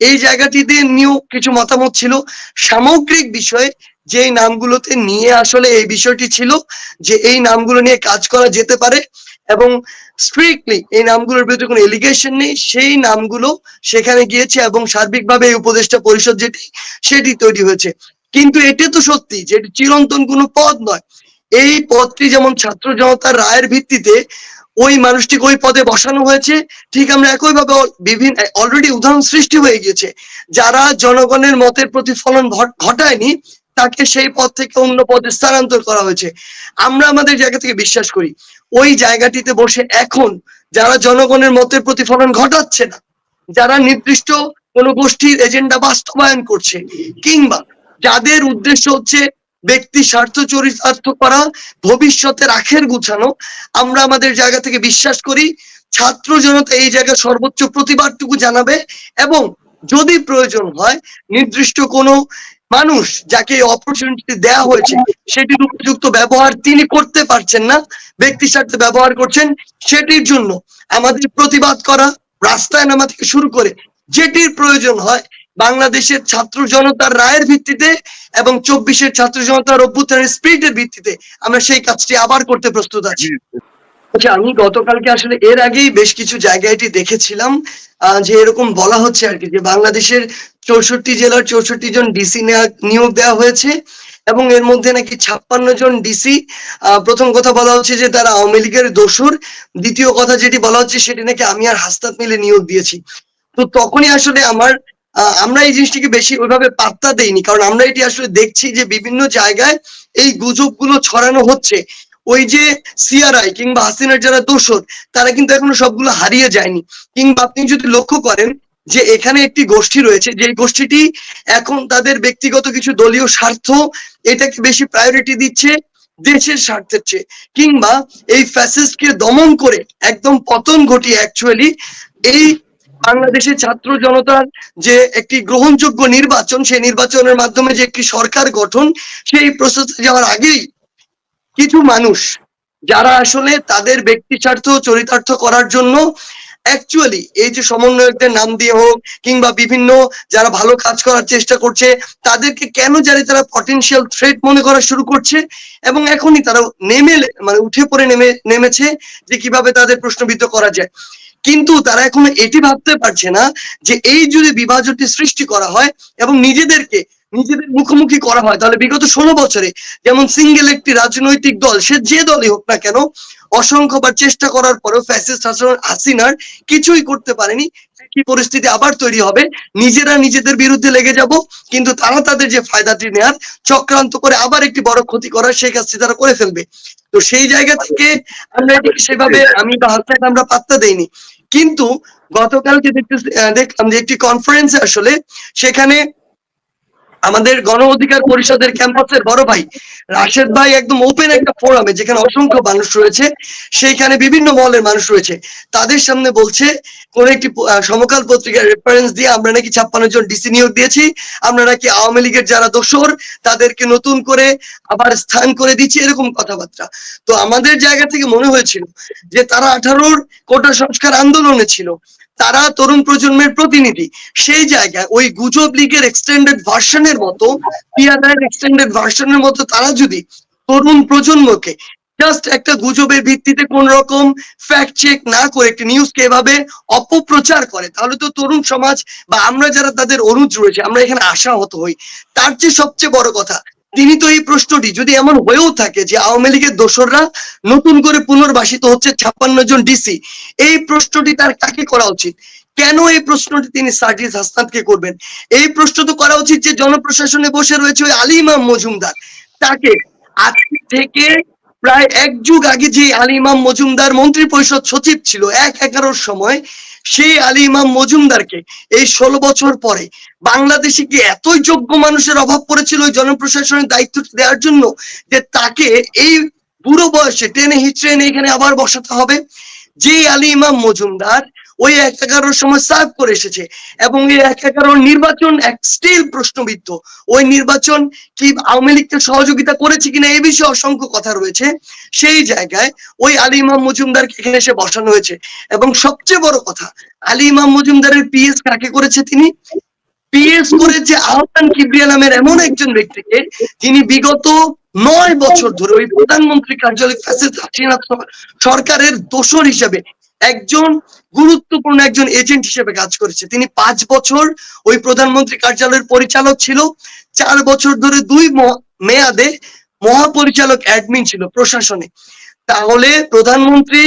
এই জায়গাটিতে নিয়েও কিছু মতামত ছিল। সামগ্রিক বিষয়ে যে নামগুলোতে নিয়ে আসলে এই বিষয়টি ছিল যে এই নামগুলো নিয়ে কাজ করা যেতে পারে এবং স্ট্রিক্টলি এই নামগুলোর বিরুদ্ধে কোনো এলিগেশন নেই। সেই নামগুলো সেখানে গিয়েছে এবং সার্বিকভাবে এই উপদেষ্টা পরিষদ যেটি, সেটি তৈরি হয়েছে। কিন্তু এটি তো সত্যি যেটি চিরন্তন কোনো পদ নয়। এই পদটি যেমন ছাত্র জনতার রায়ের ভিত্তিতে ওই মানুষটিকে ওই পদে বসানো হয়েছে। ঠিক আমরা একইভাবে বিভিন্ন অলরেডি উদাহরণ সৃষ্টি হয়ে গিয়েছে। যারা জনগণের মতের প্রতিফলন ঘট- ঘটায়নি, তাকে সেই পদ থেকে অন্য পদে স্থানান্তর করা হয়েছে। আমরা আমাদের জায়গা থেকে বিশ্বাস করি, ওই জায়গাটিতে বসে এখন যারা জনগণের মতের প্রতিফলন ঘটাচ্ছে না, যারা নির্দিষ্ট কোনো গোষ্ঠীর এজেন্ডা বাস্তবায়ন করছে, কিংবা যাদের উদ্দেশ্য হচ্ছে ব্যক্তি স্বার্থ চরিতার্থ করা ভবিষ্যতের আখের গুছানো। আমরা আমাদের জায়গা থেকে বিশ্বাস করি, ছাত্র জনতা এই জায়গায় সর্বোচ্চ প্রতিবাদটুকু জানাবে এবং যদি প্রয়োজন হয়, নির্দিষ্ট কোনো মানুষ যাকে অপরচুনিটি দেওয়া হয়েছে, সেটির উপযুক্ত ব্যবহার তিনি করতে পারছেন না, ব্যক্তি স্বার্থে ব্যবহার করছেন, সেটির জন্য আমাদের প্রতিবাদ করা রাস্তায় নামা থেকে শুরু করে যেটির প্রয়োজন হয় বাংলাদেশের ছাত্র জনতার রায়ের ভিত্তিতে এবং চব্বিশের ছাত্র জনতার অভ্যুত্থানের স্পিরিটের ভিত্তিতে আমরা সেই কাজটি আবার করতে প্রস্তুত আছি। আচ্ছা আমি গতকালকে আসলে এর আগেই বেশ কিছু জায়গায় এটি দেখেছিলাম যে এরকম বলা হচ্ছে আর কি, যে বাংলাদেশের চৌষট্টি জেলার চৌষট্টি জন ডিসি নিয়োগ দেওয়া হয়েছে এবং এর মধ্যে নাকি ছাপ্পান্ন জন ডিসি প্রথম কথা বলা হচ্ছে যে তারা আওয়ামী লীগের দোসর দ্বিতীয় কথা যেটি বলা হচ্ছে সেটি নাকি আমি আর হাস্তাত মিলে নিয়োগ দিয়েছি। তো তখনই আসলে আমার আমরা এই জিনিসটিকে বেশি ওইভাবে পাত্তা দেইনি, কারণ আমরা এটি আসলে দেখছি যে বিভিন্ন জায়গায় এই গুজবগুলো ছড়ানো হচ্ছে। ওই যে সিআরআই কিংবা হাসিনার যারা দোষর, তারা কিন্তু এখনও সবগুলো হারিয়ে যায়নি। কিংবা আপনি যদি লক্ষ্য করেন যে এখানে একটি গোষ্ঠী রয়েছে যে গোষ্ঠীটি এখন তাদের ব্যক্তিগত কিছু দলীয় স্বার্থ এটাকে বেশি প্রায়োরিটি দিচ্ছে, দেশের স্বার্থের চেয়ে। কিংবা এই ফ্যাসিস্টকে দমন করে একদম পতন ঘটিয়ে অ্যাকচুয়ালি এই বাংলাদেশের ছাত্র জনতার যে একটি গ্রহণযোগ্য নির্বাচন, সেই নির্বাচনের মাধ্যমে যে একটি সরকার গঠন, সেই প্রসেসে যাওয়ার আগেই কিছু মানুষ যারা আসলে তাদের ব্যক্তি স্বার্থ চরিতার্থ করার জন্য অ্যাকচুয়ালি এই যে সমন্বয়কদের নাম দিয়ে হোক কিংবা বিভিন্ন যারা ভালো কাজ করার চেষ্টা করছে, তাদেরকে কেন জানি তারা পটেনশিয়াল থ্রেট মনে করা শুরু করছে এবং এখনই তারা নেমে মানে উঠে পড়ে নেমে, নেমেছে যে কীভাবে তাদের প্রশ্নবিদ্ধ করা যায়। কিন্তু তারা এখনও এটি ভাবতে পারছে না যে এই যদি বিভাজনটি সৃষ্টি করা হয় এবং নিজেদেরকে নিজেদের মুখোমুখি করা হয়। তাহলে বিগত ষোলো বছরে যেমন সিঙ্গেল একটি রাজনৈতিক দল, সে যে দলই হোক না কেন, অসংখ্যবার চেষ্টা করার পরেও ফ্যাসিস্ট হাসিনার হাসিনার কিছুই করতে পারেনি। কি পরিস্থিতি আবার তৈরি হবে। নিজেরা নিজেদের বিরুদ্ধে লেগে যাব, কিন্তু তারা তাদের যে ফায়দাটি নেয়ার চক্রান্ত করে আবার একটি বড় ক্ষতি করার সেই কাজটি তারা করে ফেলবে। তো সেই জায়গা থেকে আমরা সেভাবে আমি বা হাসনাত আমরা পাত্তা দেইনি। কিন্তু গতকালকে দেখতে দেখলাম যে একটি কনফারেন্সে আসলে সেখানে আমাদের গণ অধিকার পরিষদের ক্যাম্পাসের বড় ভাই রাশেদ ভাই একদম ওপেন একটা ফোরামে যেখানে অসংখ্য মানুষ রয়েছে, সেইখানে বিভিন্ন মহলের মানুষ রয়েছে। তাদের সামনে বলছে, কোন একটি সমকাল পত্রিকার রেফারেন্স দিয়ে আমরা নাকি ছাপ্পান্ন জন ডিসি নিয়োগ দিয়েছি, আমরা নাকি আওয়ামী লীগের যারা দোষর, তাদেরকে নতুন করে আবার স্থান করে দিচ্ছি, এরকম কথাবার্তা। তো আমাদের জায়গা থেকে মনে হয়েছিল যে তারা আঠারোর কোটা সংস্কার আন্দোলনে ছিল। তারা তরুণ প্রজন্মের প্রতিনিধি। সেই জায়গায় ওই গুজব লীগের এক্সটেন্ডেড ভার্সনের মতো পিয়ারের এক্সটেন্ডেড ভার্সনের মতো তারা যদি তরুণ প্রজন্মকে জাস্ট একটা গুজবের ভিত্তিতে কোন রকম ফ্যাক্ট চেক না করে একটি নিউজকে এভাবে অপপ্রচার করে, তাহলে তো তরুণ সমাজ বা আমরা যারা তাদের অনুজ রয়েছে, আমরা এখানে আশাহত হই। তার চেয়ে সবচেয়ে বড় কথা তিনি তো এই প্রশ্নটি যদি এমন হয়েও থাকে যে আওয়ামী লীগের দোসররা নতুন করে পুনর্বাসিত হচ্ছে ছাপ্পান্ন জন ডিসি, এই প্রশ্নটি তার কাকে করা উচিত? কেন এই প্রশ্নটি তিনি সার্জিস হাসনাতকে করবেন? এই প্রশ্ন তো করা উচিত যে জনপ্রশাসনে বসে রয়েছে ওই আলী ইমাম মজুমদার। তাকে আজকে থেকে প্রায় এক যুগ আগে যে আলী ইমাম মজুমদার মন্ত্রী পরিষদ সচিব ছিল, এক এগারোর সময় সেই আলী ইমাম মজুমদারকে এই ষোলো বছর পরে বাংলাদেশে কি এতই যোগ্য মানুষের অভাব পড়েছিল ওই জনপ্রশাসনের দায়িত্ব দেওয়ার জন্য যে তাকে এই বুড়ো বয়সে টেনে হিচড়ে এখানে আবার বসাতে হবে? যে আলী ইমাম মজুমদার ওই এক এগারোর সময় সার্ভ করে এসেছে। এবং এই এক এগারোর নির্বাচন এক স্টিল প্রশ্নবিদ্ধ। ওই নির্বাচন কি আওয়ামী লীগকে সহযোগিতা করেছে কিনা এ বিষয়ে অসংখ্য কথা রয়েছে। সেই জায়গায় ওই আলী ইমাম মজুমদারকে এখানে এসে বসানো হয়েছে। এবং সবচেয়ে বড় কথা, আলী ইমাম মজুমদারের পিএস কাকে করেছে তিনি? পিএস করেছে আহসান কিবরিয়া নামের এমন একজন ব্যক্তিকে যিনি বিগত নয় বছর ধরে ওই প্রধানমন্ত্রী কার্যালয় সরকারের দোষর হিসেবে একজন গুরুত্বপূর্ণ একজন এজেন্ট হিসেবে কাজ করেছে। তিনি পাঁচ বছর ওই প্রধানমন্ত্রী কার্যালয়ের পরিচালক ছিল। চার বছর ধরে দুই মেয়াদে মহাপরিচালক অ্যাডমিন ছিল প্রশাসনে। তাহলে প্রধানমন্ত্রী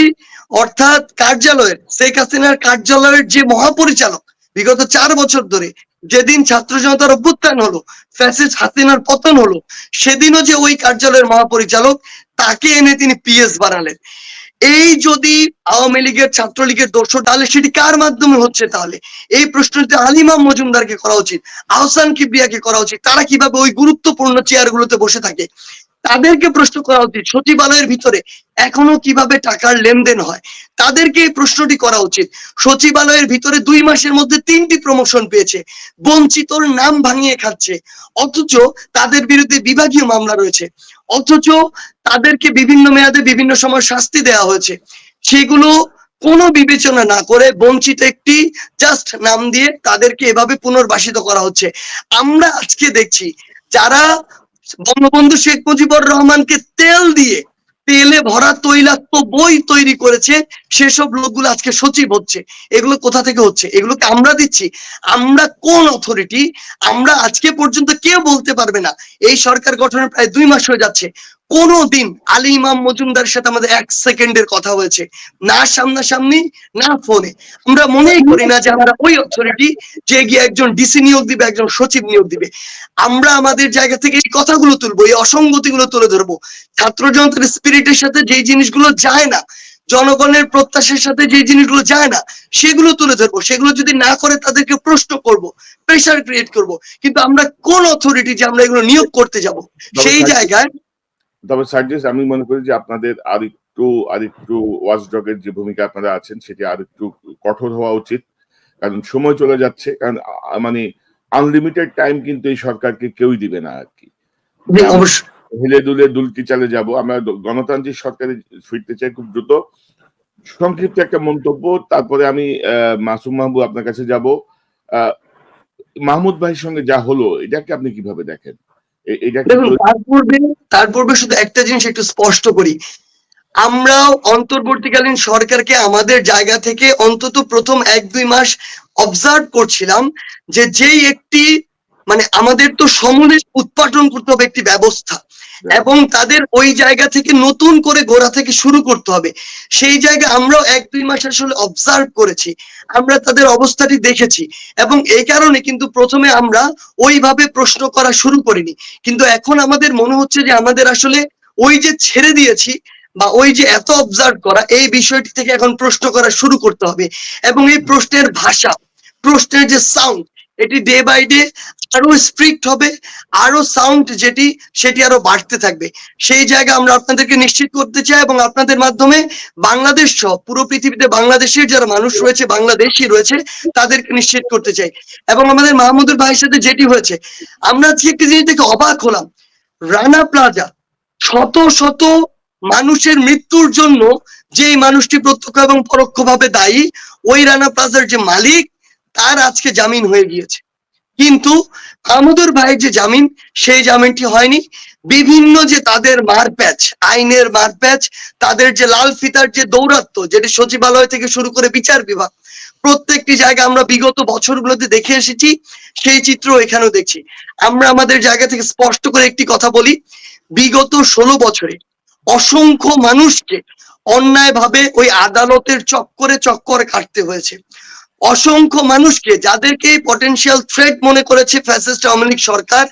অর্থাৎ কার্যালয়ের, শেখ হাসিনার কার্যালয়ের যে মহাপরিচালক, বিগত চার বছর ধরে যেদিন ছাত্র জনতার অভ্যুত্থান হলো, ফ্যাসিস্ট হাসিনার পতন হলো, সেদিনও যে ওই কার্যালয়ের মহাপরিচালক, তাকে এনে তিনি পিএস বানালেন। এই যদি আওয়ামী লীগের ছাত্রলীগের দোষ তাহলে সেটি কার মাধ্যমে হচ্ছে তাহলে? এই প্রশ্নটি আলিমাম মজুমদারকে করা উচিত, আহসান কিবরিয়াকে করা উচিত, তারা কীভাবে ওই গুরুত্বপূর্ণ চেয়ার গুলোতে বসে থাকে? তাদেরকে প্রশ্ন করা উচিত, সচিবালয়ের ভিতরে এখনও কীভাবে টাকার লেনদেন হয়? তাদেরকে এই প্রশ্নটি করা উচিত। সচিবালয়ের ভিতরে দুই মাসের মধ্যে তিনটি প্রমোশন পেয়েছে, বঞ্চিতর নাম ভাঙিয়ে খাচ্ছে, অথচ তাদের বিরুদ্ধে বিভাগীয় মামলা রয়েছে, অথচ তাদেরকে বিভিন্ন মেয়াদে বিভিন্ন সময় শাস্তি দেওয়া হয়েছে। সেগুলো কোনো বিবেচনা না করে বঞ্চিত একটি জাস্ট নাম দিয়ে তাদেরকে এভাবে পুনর্বাসিত করা হচ্ছে। আমরা আজকে দেখছি, যারা বঙ্গবন্ধু শেখ মুজিবুর রহমানকে তেল দিয়ে তেলে ভরা তৈলাক্ত বই তৈরি করেছে। সেসব লোকগুলো আজকে সচিব হচ্ছে। এগুলো কোথা থেকে হচ্ছে? এগুলোকে আমরা দিচ্ছি। আমরা কোন অথরিটি আমরা আজকে পর্যন্ত কেউ বলতে পারবে না। এই সরকার গঠনের প্রায় দুই মাস হয়ে যাচ্ছে। কোনোদিন আলী ইমাম মজুমদারের সাথে আমাদের এক সেকেন্ডের কথা হয়েছে। না সামনাসামনি না ফোনে। আমরা মনেই করি না যে আমরা ওই অথরিটি যে গিয়ে একজন ডিসি নিয়োগ দিবে একজন সচিব নিয়োগ দিবে। আমরা আমাদের জায়গা থেকে এই কথাগুলো তুলবো এই অসঙ্গতিগুলো তুলে ধরবো। ছাত্র জনতার স্পিরিটের সাথে যেই জিনিসগুলো যায় না জনগণের প্রত্যাশার সাথে যে জিনিসগুলো যায় না সেগুলো তুলে ধরবো। সেগুলো যদি না করে তাদেরকে প্রশ্ন করব প্রেশার ক্রিয়েট করব। কিন্তু আমরা কোন অথরিটি যে আমরা এগুলো নিয়োগ করতে যাব? সেই জায়গায় তবে সার্জিস আমি মনে করি যে আপনাদের আর একটু আর একটু ওয়াচডগের যে ভূমিকা আপনারা আছেন সেটি আর একটু কঠোর হওয়া উচিত। কারণ সময় চলে যাচ্ছে কারণ মানে আনলিমিটেড টাইম কিন্তু এই সরকারকে কেউই দিবে না আর কি হেলে দুলে দুলকি চালে যাব। আমরা গণতান্ত্রিক সরকারে ফিরতে চাই খুব দ্রুত। সংক্ষিপ্ত একটা মন্তব্য তারপরে আমি আহ, মাসুম মাহবুব আপনার কাছে যাব। আহ, মাহমুদ ভাইয়ের সঙ্গে যা হলো এটাকে আপনি কীভাবে দেখেন? এটা দেখুন তার পূর্বে তার পূর্বে শুধু একটা জিনিস একটু স্পষ্ট করি। আমরাও অন্তর্বর্তীকালীন সরকারকে আমাদের জায়গা থেকে অন্তত প্রথম এক দুই মাস অবজার্ভ করছিলাম যে যেই একটি মানে আমাদের তো সমূলে উৎপাদন করতে হবে একটি ব্যবস্থা। এবং তাদের ওই জায়গা থেকে নতুন করে গোড়া থেকে শুরু করতে হবে। সেই জায়গায় আমরাও এক দুই মাস আসলে অবজার্ভ করেছি। আমরা তাদের অবস্থাটি দেখেছি। এবং এই কারণে কিন্তু প্রথমে আমরা ওইভাবে প্রশ্ন করা শুরু করিনি। কিন্তু এখন আমাদের মনে হচ্ছে যে আমাদের আসলে ওই যে ছেড়ে দিয়েছি বা ওই যে এত অবজার্ভ করা, এই বিষয়টি থেকে এখন প্রশ্ন করা শুরু করতে হবে। এবং এই প্রশ্নের ভাষা, প্রশ্নের যে সাউন্ড এটি ডে বাই ডে আরও স্ট্রিক্ট হবে, আরও সাউন্ড যেটি, সেটি আরও বাড়তে থাকবে। সেই জায়গা আমরা আপনাদেরকে নিশ্চিত করতে চাই এবং আপনাদের মাধ্যমে বাংলাদেশ সহ পুরো পৃথিবীতে বাংলাদেশের যারা মানুষ রয়েছে, বাংলাদেশি রয়েছে, তাদেরকে নিশ্চিত করতে চাই। এবং আমাদের মাহমুদুর ভাইয়ের সাথে যেটি হয়েছে, আমরা আজকে একটি জিনিস থেকে অবাক হলাম। রানা প্লাজা, শত শত মানুষের মৃত্যুর জন্য যেই মানুষটি প্রত্যক্ষ এবং পরোক্ষভাবে দায়ী, ওই রানা প্লাজার যে মালিক তার আজকে জামিন হয়ে গিয়েছে। কিন্তু আমদুর ভাইয়ের যে জামিন, সেই জামিনটি হয়নি। বিভিন্ন যে তাদের মারপ্যাচ, আইনের মারপ্যাচ, তাদের যে লাল ফিতার যে দৌরাত্ম, যেটি সচিবালয় থেকে শুরু করে বিচার বিভাগ, প্রত্যেকটি জায়গা আমরা বিগত বছরগুলোতে দেখে এসেছি, সেই চিত্র এখানেও দেখছি। আমরা আমাদের জায়গা থেকে স্পষ্ট করে একটি কথা বলি, বিগত ষোলো বছরে অসংখ্য মানুষকে অন্যায়ভাবে ওই আদালতের চক্করে চক্করে কাটতে হয়েছে। অসংখ্য মানুষকে যাদেরকে পটেনশিয়াল থ্রেট মনে করেছে ফ্যাসিস্ট আওয়ামী লীগ সরকার,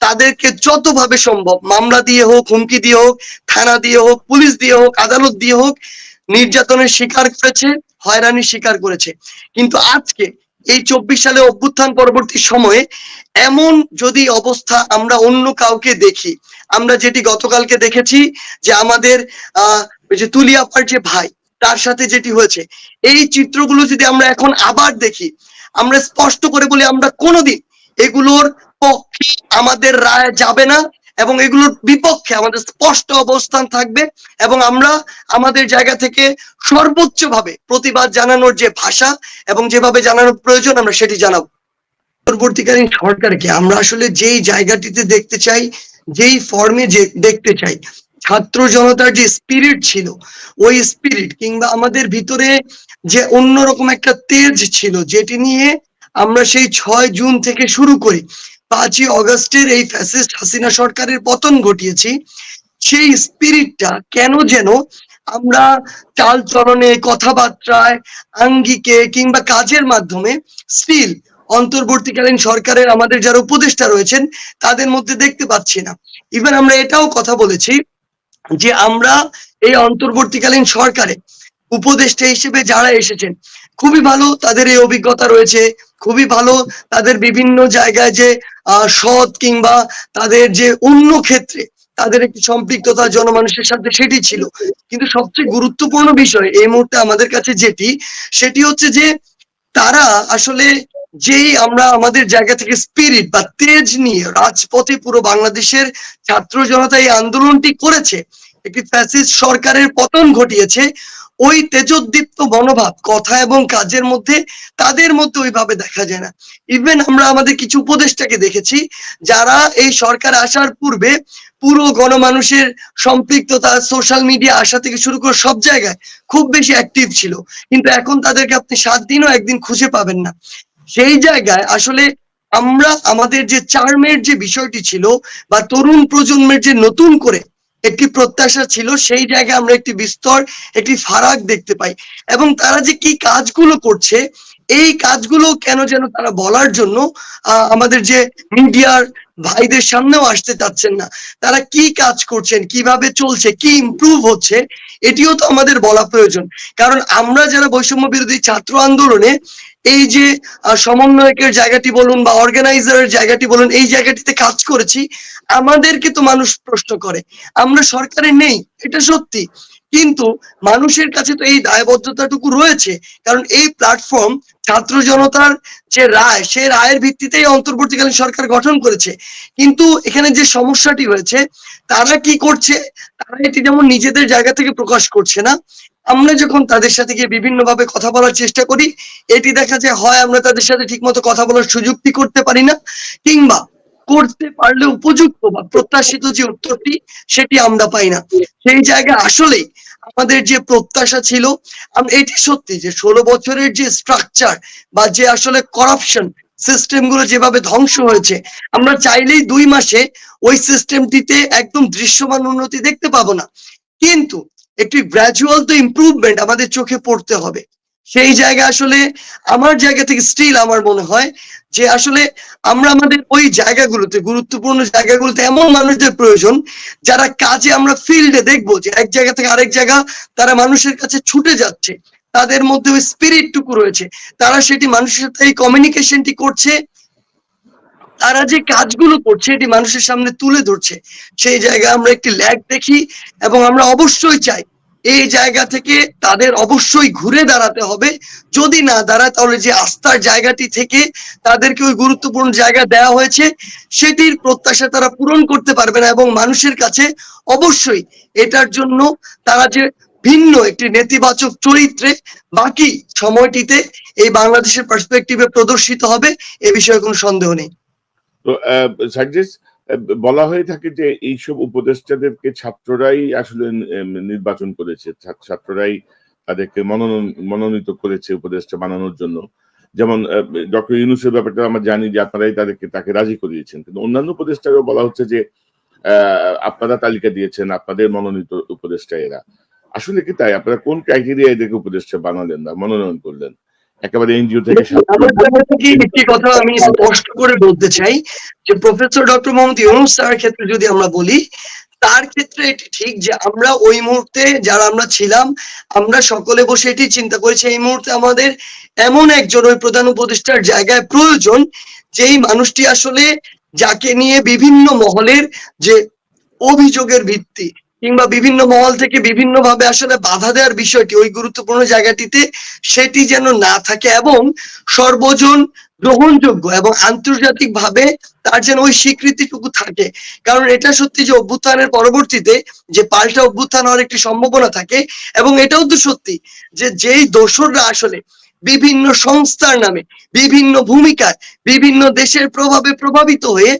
তাদেরকে যতভাবে সম্ভব মামলা দিয়ে হোক, হুমকি দিয়ে হোক, থানা দিয়ে হোক, পুলিশ দিয়ে হোক, আদালত দিয়ে হোক, নির্যাতনের শিকার করেছে হয়রানির শিকার করেছে। কিন্তু আজকে এই চব্বিশ সালে অভ্যুত্থান পরবর্তী সময়ে এমন যদি অবস্থা আমরা অন্য কাউকে দেখি, আমরা যেটি গতকালকে দেখেছি যে আমাদের, আহ যে তুলিয়াপার যে ভাই তার সাথে যেটি হয়েছে, এই চিত্রগুলো যদি আমরা এখন আবার দেখি, আমরা স্পষ্ট করে বলি আমরা কোনোদিন এগুলোর পক্ষে আমাদের রায় যাবে না এবং এগুলোর বিপক্ষে আমাদের স্পষ্ট অবস্থান থাকবে এবং আমরা আমাদের জায়গা থেকে সর্বোচ্চ ভাবে প্রতিবাদ জানানোর যে ভাষা এবং যেভাবে জানানোর প্রয়োজন আমরা সেটি জানাব। পরবর্তীকালীন সরকারকে আমরা আসলে যেই জায়গাটিতে দেখতে চাই, যেই ফর্মে যে দেখতে চাই ছাত্র জনতার যে স্পিরিট ছিল, ওই স্পিরিট কিংবা আমাদের ভিতরে যে অন্যরকম একটা তেজ ছিল, যেটি নিয়ে আমরা সেই ছয় জুন থেকে শুরু করি পাঁচই অগস্টের এই ফ্যাসিস্ট হাসিনা সরকারের পতন ঘটিয়েছি, সেই স্পিরিটটা কেন যেন আমরা চাল চলনে, কথাবার্তায়, আঙ্গিকে কিংবা কাজের মাধ্যমে স্টিল অন্তর্বর্তীকালীন সরকারের আমাদের যারা উপদেষ্টা রয়েছেন, তাদের মধ্যে দেখতে পাচ্ছি না। ইভেন আমরা এটাও কথা বলেছি যে আমরা এই অন্তর্বর্তীকালীন সরকারে উপদেষ্টা হিসেবে যারা এসেছেন, খুবই ভালো তাদের এই অভিজ্ঞতা রয়েছে, খুবই ভালো তাদের বিভিন্ন জায়গায় যে সৎ কিংবা তাদের যে অন্য ক্ষেত্রে তাদের একটি সম্পৃক্ততা জনমানুষের সাথে সেটি ছিল। কিন্তু সবচেয়ে গুরুত্বপূর্ণ বিষয় এই মুহূর্তে আমাদের কাছে যেটি, সেটি হচ্ছে যে তারা আসলে যেই আমরা আমাদের জায়গা থেকে স্পিরিট বা তেজ নিয়ে রাজপথে পুরো বাংলাদেশের ছাত্র জনতা এই আন্দোলনটি করেছে, একটি ফ্যাসিস্ট সরকারের পতন ঘটিয়েছে, ওই তেজোদ্দীপ্ত মনোভাব, কথা এবং কাজের মধ্যে তাদের মধ্যে ওইভাবে দেখা যায় না। ইভেন আমরা আমাদের কিছু উপদেষ্টাকে দেখেছি, যারা এই সরকার আসার পূর্বে পুরো গণমানুষের সম্পৃক্ততা সোশ্যাল মিডিয়া আসা থেকে শুরু করে সব জায়গায় খুব বেশি অ্যাক্টিভ ছিল। কিন্তু এখন তাদেরকে আপনি সাত দিনও একদিন খুঁজে পাবেন না। সেই জায়গায় আসলে আমরা আমাদের যে চার্মের যে বিষয়টি ছিল বা তরুণ প্রজন্মের যে নতুন করে একটি প্রত্যাশা ছিল, সেই জায়গায় আমরা একটি বিস্তর, একটি ফারাক দেখতে পাই। এবং তারা যে কি কাজগুলো করছে এই কাজগুলো কেন যেন তারা বলার জন্য আমাদের যে মিডিয়ার ভাইদের সামনেও আসতে চাচ্ছেন না। তারা কি কাজ করছেন, কীভাবে চলছে, কি ইম্প্রুভ হচ্ছে, এটিও তো আমাদের বলা প্রয়োজন। কারণ আমরা যারা বৈষম্য বিরোধী ছাত্র আন্দোলনে, এই যে সমন্বয়কের জায়গাটি বলুন বা অর্গানাইজারের জায়গাটি বলুন, এই জায়গাটিতে কাজ করেছি, আমাদেরকে তো মানুষ প্রশ্ন করে। আমরা সরকারে নেই, এটা সত্যি। কিন্তু মানুষের কাছে তো এই দায়বদ্ধতাটুকু রয়েছে, কারণ এই প্ল্যাটফর্ম ছাত্র জনতার যে রায় সে রায়ের ভিত্তিতেই অন্তর্বর্তীকালীন সরকার গঠন করেছে। কিন্তু এখানে যে সমস্যাটি হয়েছে তারা কি করছে? তারা এটি যেমন নিজেদের জায়গা থেকে প্রকাশ করছে না, আমরা যখন তাদের সাথে গিয়ে বিভিন্ন ভাবে কথা বলার চেষ্টা করি, এটি দেখা যায় হয় আমরা তাদের সাথে ঠিকমতো কথা বলার সুযোগটি করতে পারি না, কিংবা করতে পারলে উপযুক্ত বা প্রত্যাশিত যে উত্তরটি, সেটি আমরা পাই না। সেই জায়গায় আসলেই আমাদের যে প্রত্যাশা ছিল এটি সত্যি যে ষোলো বছরের যে স্ট্রাকচার বা যে আসলে করাপশন সিস্টেমগুলো যেভাবে ধ্বংস হয়েছে, আমরা চাইলেই দুই মাসে ওই সিস্টেমটিতে একদম দৃশ্যমান উন্নতি দেখতে পাবো না। কিন্তু একটি গ্রাজুয়াল তো ইম্প্রুভমেন্ট আমাদের চোখে পড়তে হবে। সেই জায়গা আসলে আমার জায়গা থেকে স্টিল আমার মনে হয় যে আসলে আমরা আমাদের ওই জায়গাগুলোতে, গুরুত্বপূর্ণ জায়গাগুলোতে এমন মানুষদের প্রয়োজন যারা কাজে আমরা ফিল্ডে দেখব যে এক জায়গা থেকে আরেক জায়গা তারা মানুষের কাছে ছুটে যাচ্ছে, তাদের মধ্যে ওই স্পিরিট টুকু রয়েছে, তারা সেটি মানুষের সাথে, এই কমিউনিকেশনটি করছে, তারা যে কাজগুলো করছে এটি মানুষের সামনে তুলে ধরছে, সেই জায়গায় আমরা একটি ল্যাগ দেখি এবং আমরা অবশ্যই চাই এই জায়গা থেকে তাদের অবশ্যই ঘুরে দাঁড়াতে হবে। যদি না দাঁড়ায়, তাহলে যে আস্থার জায়গাটি থেকে তাদেরকে ওই গুরুত্বপূর্ণ জায়গা দেওয়া হয়েছে, সেটির প্রত্যাশা তারা পূরণ করতে পারবে না এবং মানুষের কাছে অবশ্যই এটার জন্য তারা যে ভিন্ন একটি নেতিবাচক চরিত্রে বাকি সময়টিতে এই বাংলাদেশের পার্সপেক্টিভে প্রদর্শিত হবে, এ বিষয়ে কোনো সন্দেহ নেই। তো বলা হয়ে থাকে যে এইসব উপদেষ্টাদেরকে ছাত্ররাই আসলে নির্বাচন করেছে। ছাত্ররাই তাদেরকে মনোনয়ন মনোনীত করেছে উপদেষ্টা বানানোর জন্য। যেমন ডক্টর ইউনুসের ব্যাপারটা আমরা জানি যে আপনারাই তাদেরকে, তাকে রাজি করিয়েছেন। কিন্তু অন্যান্য উপদেষ্টারও বলা হচ্ছে যে আপনারা তালিকা দিয়েছেন, আপনাদের মনোনীত উপদেষ্টা এরা। আসলে কি তাই? আপনারা কোন ক্রাইটেরিয়া এদেরকে উপদেষ্টা বানালেন না মনোনয়ন করলেন? একেবারে এনজিও থেকে একটি কথা আমি স্পষ্ট করে বলতে চাই যে প্রফেসর ডক্টর মোহাম্মদ ইউনুস স্যারের ক্ষেত্রে যদি আমরা বলি তার ক্ষেত্রে এটি ঠিক যে আমরা ওই মুহূর্তে যারা আমরা ছিলাম আমরা সকলে বসে এটি চিন্তা করেছি এই মুহূর্তে আমাদের এমন একজন ওই প্রধান উপদেষ্টার জায়গায় প্রয়োজন যেই মানুষটি আসলে যাকে নিয়ে বিভিন্ন মহলের যে অভিযোগের ভিত্তি কিংবা বিভিন্ন মহল থেকে বিভিন্ন ভাবে আসলে বাধা দেওয়ার বিষয়টি ওই গুরুত্বপূর্ণ জায়গাটিতে সেটি যেন না থাকে এবং সর্বজন গ্রহণযোগ্য এবং আন্তর্জাতিক ভাবে তার যেন ওই স্বীকৃতিটুকু থাকে। কারণ এটা সত্যি যে অভ্যুত্থানের পরবর্তীতে যে পাল্টা অভ্যুত্থান হওয়ার একটি সম্ভাবনা থাকে এবং এটাও তো সত্যি যে যেই দোসররা আসলে বিভিন্ন সংস্থার নামে, বিভিন্ন ভূমিকায়, বিভিন্ন দেশের প্রভাবে প্রভাবিত হয়ে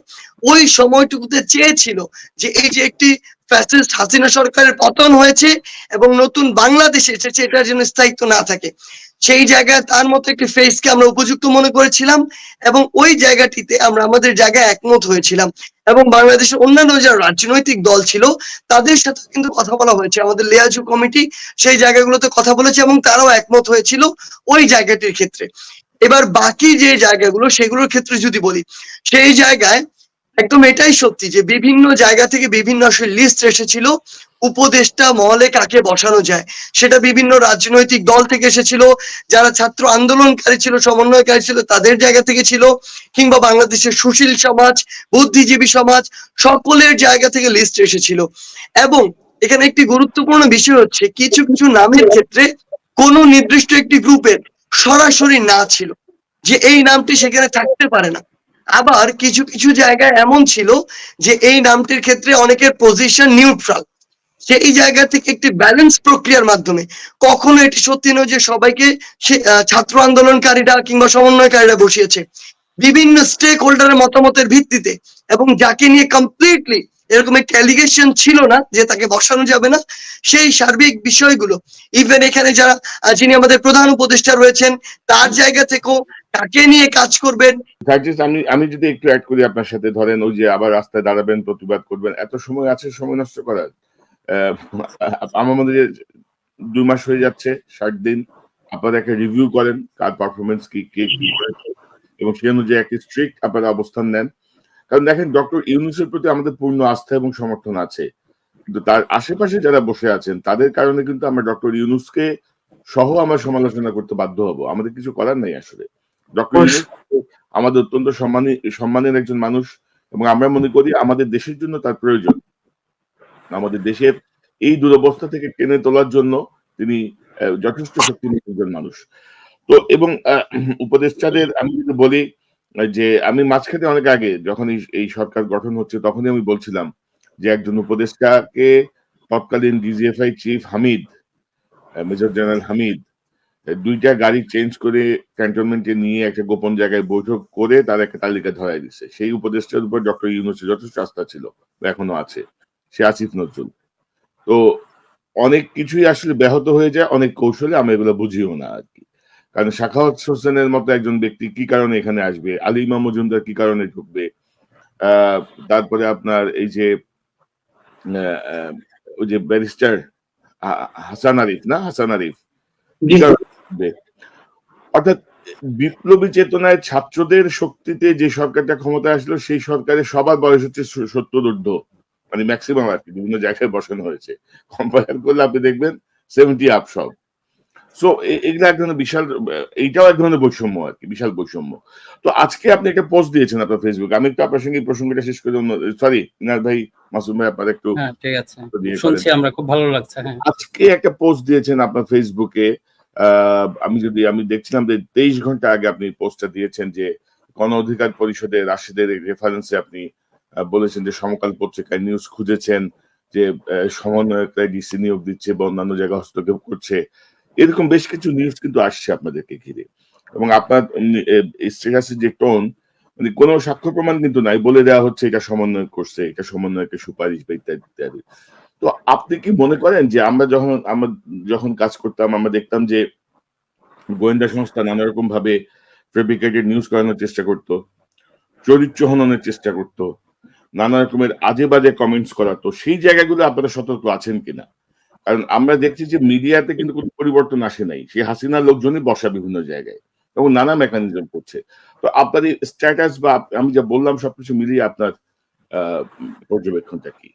ওই সময়টুকুতে চেয়েছিল যে এই যে একটি ফ্যাসিস্ট হাসিনা সরকারের পতন হয়েছে এবং নতুন বাংলাদেশ এসেছে এটা যেন স্থায়িত্ব না থাকে। সেই জায়গায় তার মতো একটি ফেসকে আমরা উপযুক্ত মনে করেছিলাম এবং ওই জায়গাটিতে আমরা আমাদের জায়গায় একমত হয়েছিলাম। এবং বাংলাদেশের অন্যান্য যারা রাজনৈতিক দল ছিল, তাদের সাথে কিন্তু কথা বলা হয়েছে। আমাদের লেয়াজু কমিটি সেই জায়গাগুলোতে কথা বলেছে এবং তারাও একমত হয়েছিল ওই জায়গাটির ক্ষেত্রে। এবার বাকি যে জায়গাগুলো, সেগুলোর ক্ষেত্রে যদি বলি, সেই জায়গায় একদম এটাই সত্যি যে বিভিন্ন জায়গা থেকে বিভিন্ন আসলে লিস্ট এসেছিল, উপদেষ্টা মহলে কাকে বসানো যায়। সেটা বিভিন্ন রাজনৈতিক দল থেকে এসেছিল, যারা ছাত্র আন্দোলনকারী ছিল, সমন্বয়কারী ছিল, তাদের জায়গা থেকে ছিল, কিংবা বাংলাদেশের সুশীল সমাজ, বুদ্ধিজীবী সমাজ, সকলের জায়গা থেকে লিস্ট এসেছিল। এবং এখানে একটি গুরুত্বপূর্ণ বিষয় হচ্ছে, কিছু কিছু নামের ক্ষেত্রে কোনো নির্দিষ্ট একটি গ্রুপের সরাসরি না ছিল, যে এই নামটি সেখানে থাকতে পারে না। আবার কিছু কিছু জায়গায় এমন ছিল যে এই নামটির ক্ষেত্রে অনেকের পজিশন নিউট্রাল সেই জায়গা থেকে একটি ব্যালেন্স প্রক্রিয়ার মাধ্যমে কখনো এটি সত্যি নয় যে সবাইকে ছাত্র আন্দোলনকারীরা কিংবা সমন্বয়কারীরা বসিয়েছে। বিভিন্ন স্টেক হোল্ডারের মতামতের ভিত্তিতে এবং যাকে নিয়ে কমপ্লিটলি এরকম একটি অ্যালিগেশন ছিল না যে তাকে বসানো যাবে না। সেই সার্বিক বিষয়গুলো ইভেন এখানে যারা যিনি আমাদের প্রধান উপদেষ্টা রয়েছেন, তার জায়গা থেকেও কাকে নিয়ে কাজ করবেন। আমি আমি যদি একটু অ্যাড করি আপনার সাথে, ধরেন ওই যে আবার রাস্তায় দাঁড়াবেন, প্রতিবাদ করবেন, এত সময় আছে, সময় নষ্ট করার? আমার মধ্যে দুই মাস হয়ে যাচ্ছে, ষাট দিন, আপনারা একটা রিভিউ করেন কার পারফরমেন্স কি, কে কি এবং সেই অনুযায়ী একটি স্ট্রিক্ট আপনারা অবস্থান নেন কারণ দেখেন ডক্টর ইউনুসের প্রতি আমাদের পূর্ণ আস্থা এবং সমর্থন আছে। কিন্তু তার আশেপাশে যারা বসে আছেন তাদের কারণে কিন্তু আমরা ডক্টর ইউনুসকে সহ আমরা সমালোচনা করতে বাধ্য হব। আমাদের কিছু করার নাই আসলে। ডক্টর ইউনুস আমাদের অত্যন্ত সম্মানী সম্মানের একজন মানুষ এবং আমরা মনে করি আমাদের দেশের জন্য তার প্রয়োজন। আমাদের দেশের এই দুরবস্থা থেকে টেনে তোলার জন্য তিনি যথেষ্ট শক্তিমান একজন মানুষ। তো এবং উপদেষ্টাদের আমি যদি বলি যে আমি মাঝখানে অনেক আগে, যখন এই- সরকার গঠন হচ্ছে, তখনই আমি বলছিলাম যে একজন উপদেষ্টাকে তৎকালীন DGFI chief Hamid major general Hamid দুইটা গাড়ি চেঞ্জ করে ক্যান্টনমেন্টে নিয়ে একটা গোপন জায়গায় বৈঠক করে তার একটা তালিকা ধরাই দিচ্ছে সেই উপদেষ্টার উপর ডক্টর ইউনুসের যথেষ্ট আস্থা ছিল এখনও আছে, সে আসিফ নজরুল। তো অনেক কিছুই আসলে ব্যাহত হয়ে যায়, অনেক কৌশলে, আমরা এগুলো বুঝিও না আর কি। কারণ শাখাওয়াত হোসেনের মতো একজন ব্যক্তি কি কারণে এখানে আসবে? আলী ইমাম মজুমদার কি কারণে ঢুকবে? আহ, তারপরে আপনার এই যে ওই যে ব্যারিস্টার হাসান আরিফ না? হাসান আরিফ? অর্থাৎ বিপ্লবী চেতনায় ছাত্রদের শক্তিতে যে সরকারটা ক্ষমতায় আসলো সেই সরকারের সবার বয়স হচ্ছে সত্তর ঊর্ধ্ব। মানে ম্যাক্সিমাম আর কি বিভিন্ন জায়গায় বসানো হয়েছে। কম্পেয়ার করলে আপনি দেখবেন সেভেন্টি আপ সব। সো এগুলো এক ধরনের বিশাল এইটাও এক ধরনের বৈষম্য আর কি বিশাল বৈষম্য। তো আজকে আপনি একটা পোস্ট দিয়েছেন আপনার ফেসবুকে আমি একটু আপনার সঙ্গে প্রসঙ্গটা শেষ করে সরি ইনার ভাই মাসুম ভাই আপনার একটু হ্যাঁ ঠিক আছে। শুনছি আমরা খুব ভালো লাগছে হ্যাঁ। আজকে একটা পোস্ট দিয়েছেন আপনার ফেসবুকে আমি যদি আমি দেখছিলাম যে তেইশ ঘণ্টা আগে আপনি পোস্টটা দিয়েছেন যে গণ অধিকার পরিষদের রাশিদের রেফারেন্সে আপনি বলেছেন যে সমকাল পত্রিকায় নিউজ খুঁজেছেন যে সমন্বয়করা ডিসি নিয়োগ দিচ্ছে বা অন্যান্য জায়গায় হস্তক্ষেপ করছে। এরকম বেশ কিছু নিউজ কিন্তু আসছে আপনাদেরকে ঘিরে। এবং আপনার স্ট্যাটাসের যে টোন মানে কোনো সাক্ষ্য প্রমাণ কিন্তু নাই, বলে দেওয়া হচ্ছে এটা সমন্বয় করছে, এটা সমন্বয়কের সুপারিশ বা ইত্যাদি ইত্যাদি। তো আপনি কি মনে করেন যে আমরা যখন আমরা যখন কাজ করতাম, আমরা দেখতাম যে গোয়েন্দা সংস্থা নানা রকম ভাবে ফেব্রিকেটেড নিউজ করানোর চেষ্টা করত, চরিত্র হননের চেষ্টা করত, নানা রকমের আজে বাজে কমেন্টস করাতো, সেই জায়গাগুলো আপনারা সতর্ক আছেন কিনা? কারণ আমরা দেখছি যে মিডিয়াতে কিন্তু কোনো পরিবর্তন আসে নাই। সেই হাসিনার লোকজনই বসা বিভিন্ন জায়গায় এবং নানা মেকানিজম করছে। তো আপনার স্ট্যাটাস বা আমি যা বললাম সবকিছু মিলিয়ে আপনার পর্যবেক্ষণটা কি?